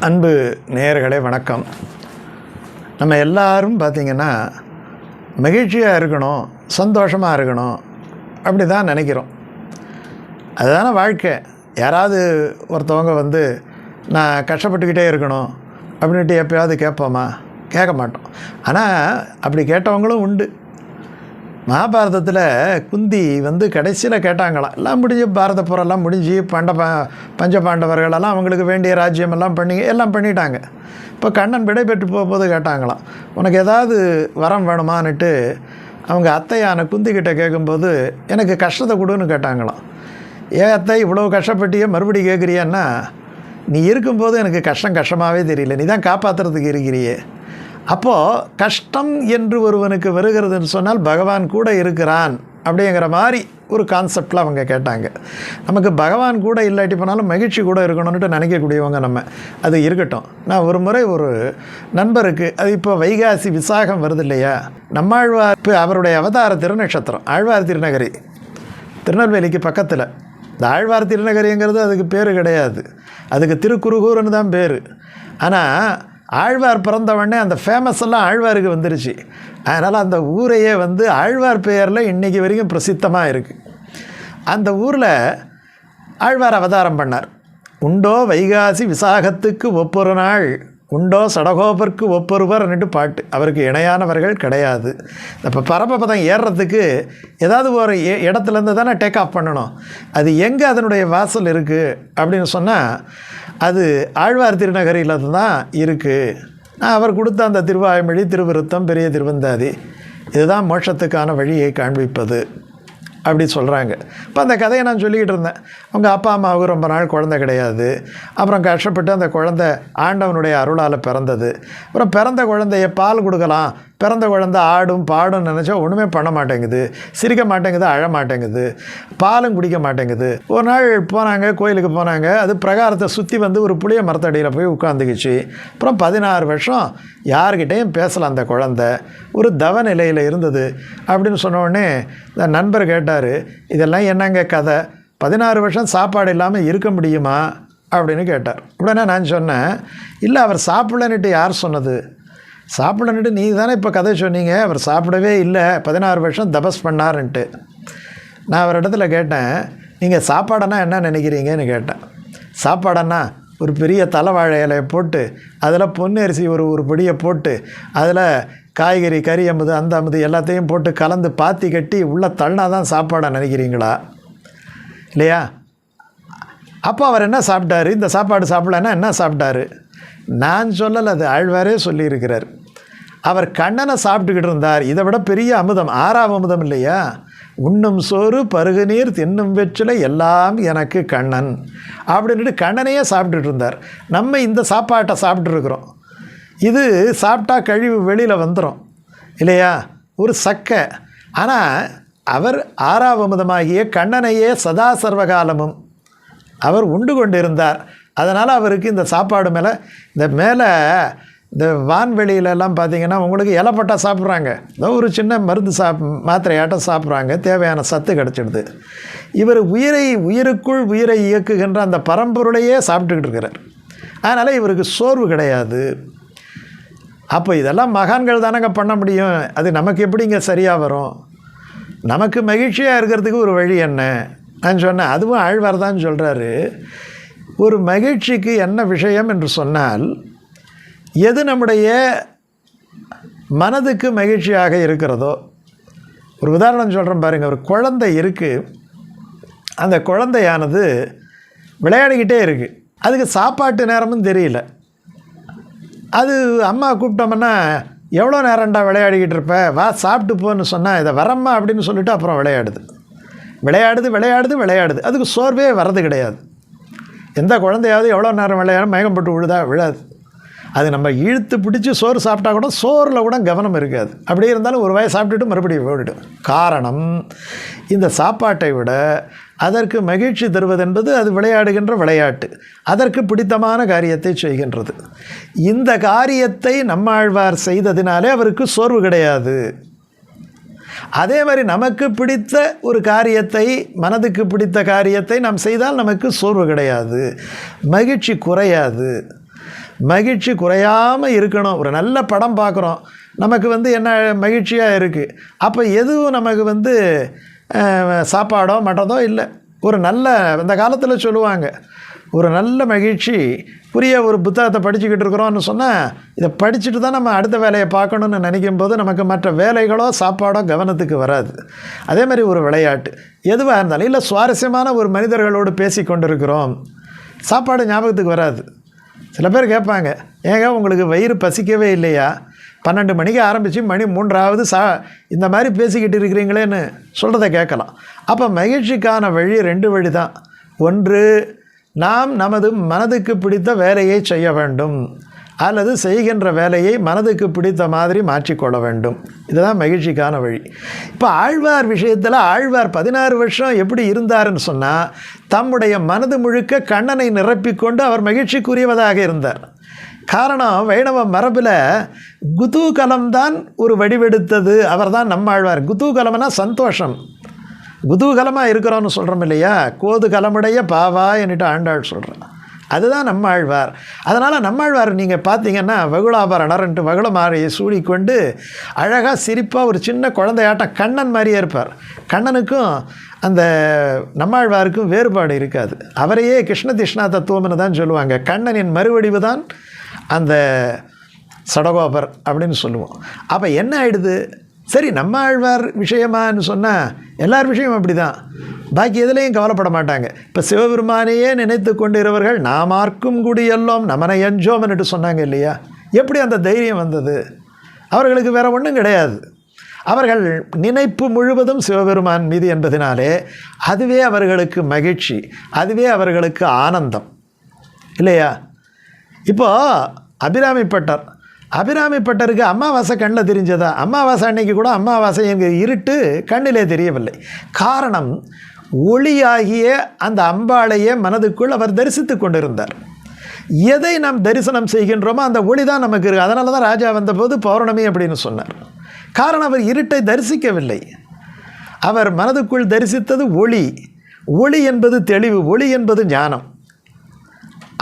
அன்பு நேயர்களே வணக்கம். நம்ம எல்லாரும் பார்த்திங்கன்னா மகிழ்ச்சியாக இருக்கணும் சந்தோஷமாக இருக்கணும் அப்படி தான் நினைக்கிறோம். அதுதானே வாழ்க்கை. யாராவது ஒருத்தவங்க வந்து நான் கஷ்டப்பட்டுக்கிட்டே இருக்கணும் அப்படின்ட்டு எப்பயாவது கேட்போமா? கேட்க மாட்டோம். ஆனால் அப்படி கேட்டவங்களும் உண்டு. மகாபாரதத்தில் குந்தி வந்து கடைசியில் கேட்டாங்களாம் எல்லாம் முடிஞ்சு பாரத போரெல்லாம் முடிஞ்சு பண்ட பஞ்ச பஞ்ச பாண்டவர்களெல்லாம் அவங்களுக்கு வேண்டிய ராஜ்யம் எல்லாம் பண்ணி எல்லாம் பண்ணிட்டாங்க. இப்போ கண்ணன் விடை பெற்று போகும்போது கேட்டாங்களாம் உனக்கு ஏதாவது வரம் வேணுமான்னுட்டு அவங்க அத்தையான குந்தி கிட்ட கேட்கும்போது எனக்கு கஷ்டத்தை கொடுன்னு கேட்டாங்களாம். ஏன் அத்தை இவ்வளோ கஷ்டப்பட்டியே மறுபடி கேட்குறியான்னா நீ இருக்கும்போது எனக்கு கஷ்டம் கஷ்டமாகவே தெரியல நீ தான் காப்பாற்றுறதுக்கு இருக்கிறியே. அப்போது கஷ்டம் என்று ஒருவனுக்கு வருகிறதுன்னு சொன்னால் பகவான் கூட இருக்கிறான் அப்படிங்கிற மாதிரி ஒரு கான்செப்டில் அவங்க கேட்டாங்க. நமக்கு பகவான் கூட இல்லாட்டி போனாலும் மகிழ்ச்சி கூட இருக்கணும்னுட்டு நினைக்கக்கூடியவங்க நம்ம. அது இருக்கட்டும். நான் ஒரு முறை ஒரு நண்பருக்கு அது இப்போ வைகாசி விசாகம் வருது இல்லையா நம்மாழ்வார் இப்போ அவருடைய அவதார திருநட்சத்திரம் ஆழ்வார் திருநகரி. திருநெல்வேலிக்கு பக்கத்தில். இந்த ஆழ்வார் திருநகரிங்கிறது அதுக்கு பேர் கிடையாது. அதுக்கு திருக்குறுகூர்னு தான் பேர். ஆனால் ஆழ்வார் பிறந்தவொடனே அந்த ஃபேமஸ் எல்லாம் ஆழ்வாருக்கு வந்துருச்சு. அதனால் அந்த ஊரையே வந்து ஆழ்வார் பெயரில் இன்றைக்கி வரைக்கும் பிரசித்தமாக இருக்குது அந்த ஊரில் ஆழ்வார் அவதாரம் பண்ணார். உண்டோ வைகாசி விசாகத்துக்கு ஒப்பொரு நாள். உண்டோ சடகோபருக்கு ஒப்பொருவர்னுட்டு பாட்டு. அவருக்கு இணையானவர்கள் கிடையாது. இப்போ பரமபதம் ஏறுறதுக்கு ஏதாவது ஒரு இடத்துலேருந்து தானே டேக் ஆஃப் பண்ணணும். அது எங்கே அதனுடைய வாசல் இருக்குது அப்படின்னு சொன்னால் அது ஆழ்வார் திருநகரியில் தான் இருக்குது நான் அவர் கொடுத்த அந்த திருவாய்மொழி திருவிருத்தம் பெரிய திருவந்தாதி இதுதான் மோட்சத்துக்கான வழியை காண்பிப்பது. அப்படி சொல்கிறாங்க இப்போ அந்த கதையை நான் சொல்லிக்கிட்டு இருந்தேன். அவங்க அப்பா அம்மாவுக்கு ரொம்ப நாள் குழந்தை கிடையாது. அப்புறம் கஷ்டப்பட்டு அந்த குழந்தை ஆண்டவனுடைய அருளால் பிறந்தது. அப்புறம் பிறந்த குழந்தைய பால் கொடுக்கலாம். பிறந்த குழந்தை ஆடும் பாடும் நினச்சா ஒன்றுமே பண்ண மாட்டேங்குது. சிரிக்க மாட்டேங்குது அழ மாட்டேங்குது. பாலும் குடிக்க மாட்டேங்குது. ஒரு நாள் போனாங்க கோயிலுக்கு போனாங்க. அது பிரகாரத்தை சுற்றி வந்து ஒரு புளிய மரத்தடியில் போய் உட்காந்துக்குச்சு அப்புறம் பதினாறு வருஷம் யார்கிட்டேயும் பேசலாம் அந்த குழந்தை. ஒரு தவ நிலையில் இருந்தது அப்படின்னு சொன்னோடனே இந்த நண்பர் கேட்டார் இதெல்லாம் என்னங்க கதை? பதினாறு வருஷம் சாப்பாடு இல்லாமல் இருக்க முடியுமா? அப்படின்னு கேட்டார். உடனே நான் சொன்னேன் இல்லை அவர் சாப்பிடலன்னுட்டு யார் சொன்னது? சாப்பிடன்னுட்டு நீ தானே இப்போ கதை சொன்னீங்க அவர் சாப்பிடவே இல்லை பதினாறு வருஷம் தபஸ் பண்ணாருன்ட்டு. நான் அவர் இடத்துல கேட்டேன் நீங்கள் சாப்பாடனா என்ன நினைக்கிறீங்கன்னு கேட்டேன். சாப்பாடன்னா ஒரு பெரிய தலைவாழை இலையை போட்டு அதில் பொன்னரிசி ஒரு ஒரு பொடியை போட்டு அதில் காய்கறி கறி அமுது அந்த அமுது எல்லாத்தையும் போட்டு கலந்து பாத்தி கட்டி உள்ளே தள்ளினா தான் சாப்பாடை நினைக்கிறீங்களா? இல்லையா? அப்போ அவர் என்ன சாப்பிட்டாரு? இந்த சாப்பாடு சாப்பிடலன்னா என்ன சாப்பிட்டாரு? நான் சொல்லலை அது ஆழ்வாரே சொல்லியிருக்கிறார். அவர் கண்ணனை சாப்பிட்டுக்கிட்டு இருந்தார். இதை விட பெரிய அமுதம் ஆறாம் அமுதம் இல்லையா? உண்ணும் சோறு பருகு நீர் தின்னும் வெற்றிலை எல்லாம் எனக்கு கண்ணன். அப்படின்ட்டு கண்ணனையே சாப்பிட்டுட்டு இருந்தார். நம்ம இந்த சாப்பாட்டை சாப்பிட்டுருக்குறோம். இது சாப்பிட்டா கழிவு வெளியில் வந்துடும் இல்லையா? ஒரு சக்கை. ஆனால் அவர் ஆறாவமுதமாகிய கண்ணனையே சதா சர்வகாலமும் அவர் உண்டு கொண்டிருந்தார். அதனால் அவருக்கு இந்த சாப்பாடு மேலே இந்த மேலே இந்த வான்வெளியிலலாம் பார்த்தீங்கன்னா உங்களுக்கு இலப்பட்டா சாப்பிட்றாங்க. ஏதோ ஒரு சின்ன மருந்து சாப் மாத்திரையாட்டம் சாப்பிட்றாங்க. தேவையான சத்து கிடச்சிடுது. இவர் உயிரை உயிருக்குள் உயிரை இயக்குகின்ற அந்த பரம்பொருளையே சாப்பிட்டுக்கிட்டு இருக்கிறார் அதனால் இவருக்கு சோர்வு கிடையாது. அப்போ இதெல்லாம் மகான்கள் தானங்க பண்ண முடியும்? அது நமக்கு எப்படிங்க சரியாக வரும்? நமக்கு மகிழ்ச்சியாக இருக்கிறதுக்கு ஒரு வழி என்ன? நான் சொன்னேன் அதுவும் ஆழ்வார் தான் சொல்கிறாரு ஒரு மகிழ்ச்சிக்கு என்ன விஷயம் என்று சொன்னால் எது நம்முடைய மனதுக்கு மகிழ்ச்சியாக இருக்கிறதோ ஒரு உதாரணம் சொல்கிறேன் பாருங்கள் ஒரு குழந்தை இருக்குது அந்த குழந்தையானது விளையாடிக்கிட்டே இருக்குது அதுக்கு சாப்பாட்டு நேரமும் தெரியல. அது அம்மா கூப்பிட்டோம்னா எவ்வளோ நேரம்டா விளையாடிக்கிட்டு இருப்ப? வா சாப்பிட்டு போன்னு சொன்னால் இதை வரம்மா அப்படின்னு சொல்லிட்டு அப்புறம் விளையாடுது. விளையாடுது விளையாடுது விளையாடுது. அதுக்கு சோர்வே வர்றது கிடையாது. எந்த குழந்தையாவது எவ்வளோ நேரம் விளையாடும் மயக்கம் போட்டு விழுதா விழாது. அது நம்ம இழுத்து பிடிச்சி சோறு சாப்பிட்டா கூட சோறில் கூட கவனம் இருக்காது. அப்படியே இருந்தாலும் ஒரு வயசு சாப்பிட்டுட்டு மறுபடியும் ஓடிடும் காரணம் இந்த சாப்பாட்டை விட அதற்கு மகிழ்ச்சி தருவது என்பது அது விளையாடுகின்ற விளையாட்டு. அதற்கு பிடித்தமான காரியத்தை செய்கின்றது. இந்த காரியத்தை நம்மாழ்வார் செய்ததினாலே அவருக்கு சோர்வு கிடையாது. அதே மாதிரி நமக்கு பிடித்த ஒரு காரியத்தை மனதுக்கு பிடித்த காரியத்தை நாம் செய்தால் நமக்கு சோர்வு கிடையாது. மகிழ்ச்சி குறையாது. மகிழ்ச்சி குறையாமல் இருக்கணும். ஒரு நல்ல படம் பார்க்குறோம். நமக்கு வந்து என்ன மகிழ்ச்சியாக இருக்குது அப்போ எதுவும் நமக்கு வந்து சாப்பாடோ மட்டதோ இல்லை. ஒரு நல்ல அந்த காலத்தில் சொல்லுவாங்க ஒரு நல்ல மகிழ்ச்சி புரிய ஒரு புத்தகத்தை படிச்சுக்கிட்டு இருக்கிறோம்னு சொன்னால் இதை படிச்சுட்டு தான் நம்ம அடுத்த வேலையை பார்க்கணுன்னு நினைக்கும் போது நமக்கு மற்ற வேலைகளோ சாப்பாடோ கவனத்துக்கு வராது. அதே மாதிரி ஒரு விளையாட்டு. எதுவாக இருந்தாலும் இல்லை சுவாரஸ்யமான ஒரு மனிதர்களோடு பேசி கொண்டிருக்கிறோம் சாப்பாடு ஞாபகத்துக்கு வராது. சில பேர் கேட்பாங்க ஏங்க உங்களுக்கு வயிறு பசிக்கவே இல்லையா? பன்னெண்டு மணிக்கு ஆரம்பித்து மணி மூன்றாவது சா இந்த மாதிரி பேசிக்கிட்டு இருக்கிறீங்களேன்னு சொல்கிறத கேட்கலாம். அப்போ மகிழ்ச்சிக்கான வழி ரெண்டு வழி தான். ஒன்று நாம் நமது மனதுக்கு பிடித்த வேலையை செய்ய வேண்டும். அல்லது செய்கின்ற வேலையை மனதுக்கு பிடித்த மாதிரி மாற்றிக்கொள்ள வேண்டும். இதுதான் மகிழ்ச்சிக்கான வழி. இப்போ ஆழ்வார் விஷயத்தில் ஆழ்வார் பதினாறு வருஷம் எப்படி இருந்தாருன்னு சொன்னால் தம்முடைய மனது முழுக்க கண்ணனை நிரப்பிக்கொண்டு அவர் மகிழ்ச்சிக்குரியவதாக இருந்தார். காரணம் வைணவ மரபில் குதூகலம்தான் ஒரு வடிவெடுத்தது. அவர் தான் நம்மாழ்வார் குதூகலம்னா சந்தோஷம். குதூகலமாக இருக்கிறோன்னு சொல்கிறோம் இல்லையா? கோது கலமுடைய பாவா என்னிட்டு ஆண்டாள் சொல்கிறேன் அதுதான் நம்மாழ்வார். அதனால் நம்மாழ்வார் நீங்கள் பார்த்தீங்கன்னா வகுளாபரணர்ன்ட்டு வகுள மாறையை சூடிக்கொண்டு அழகாக சிரிப்பாக ஒரு சின்ன குழந்தையாட்டம் கண்ணன் மாதிரியே இருப்பார். கண்ணனுக்கும் அந்த நம்மாழ்வாருக்கும் வேறுபாடு இருக்காது. அவரையே கிருஷ்ண திஷ்ணா தத்துவம்னு தான் சொல்லுவாங்க. கண்ணனின் மறுவடிவு தான் அந்த சடகோபர் அப்படின்னு சொல்லுவோம். அப்போ என்ன ஆயிடுது? சரி நம்ம ஆழ்வார் விஷயமான்னு சொன்னால் எல்லார் விஷயமும் அப்படி தான் பாக்கி எதுலேயும் கவலைப்பட மாட்டாங்க. இப்போ சிவபெருமானையே நினைத்து கொண்டிருவர்கள் நாமார்க்கும் குடியெல்லாம் நமனை எஞ்சோம்னுட்டு சொன்னாங்க இல்லையா? எப்படி அந்த தைரியம் வந்தது? அவர்களுக்கு வேற ஒன்றும் கிடையாது. அவர்கள் நினைப்பு முழுவதும் சிவபெருமான் மீது என்பதினாலே அதுவே அவர்களுக்கு மகிழ்ச்சி அதுவே அவர்களுக்கு ஆனந்தம். இல்லையா? இப்போது அபிராமிப்பட்டர் அபிராமிப்பட்டருக்கு அமாவாசை கண்ணில் தெரிஞ்சதா? அமாவாசை அன்னைக்கு கூட அமாவாசை எங்கள் இருட்டு கண்ணிலே தெரியவில்லை. காரணம் ஒளியாகிய அந்த அம்பாளையே மனதுக்குள் அவர் தரிசித்து கொண்டிருந்தார். எதை நாம் தரிசனம் செய்கின்றோமோ அந்த ஒளி தான் நமக்கு இருக்குது அதனால தான் ராஜா வந்தபோது பௌர்ணமி அப்படின்னு சொன்னார். காரணம் அவர் இருட்டை தரிசிக்கவில்லை. அவர் மனதுக்குள் தரிசித்தது ஒளி. ஒளி என்பது தெளிவு ஒளி என்பது ஞானம்.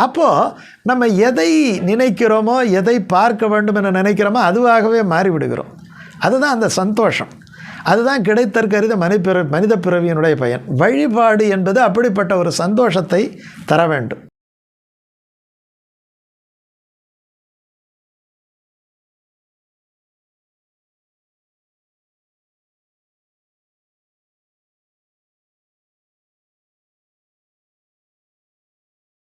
அப்போது நம்ம எதை நினைக்கிறோமோ எதை பார்க்க வேண்டும் என நினைக்கிறோமோ அதுவாகவே மாறிவிடுகிறோம். அதுதான் அந்த சந்தோஷம். அதுதான் கிடைத்தற்கறித மனித மனித பிறவியினுடைய பயன். வழிபாடு என்பது அப்படிப்பட்ட ஒரு சந்தோஷத்தை தர வேண்டும்.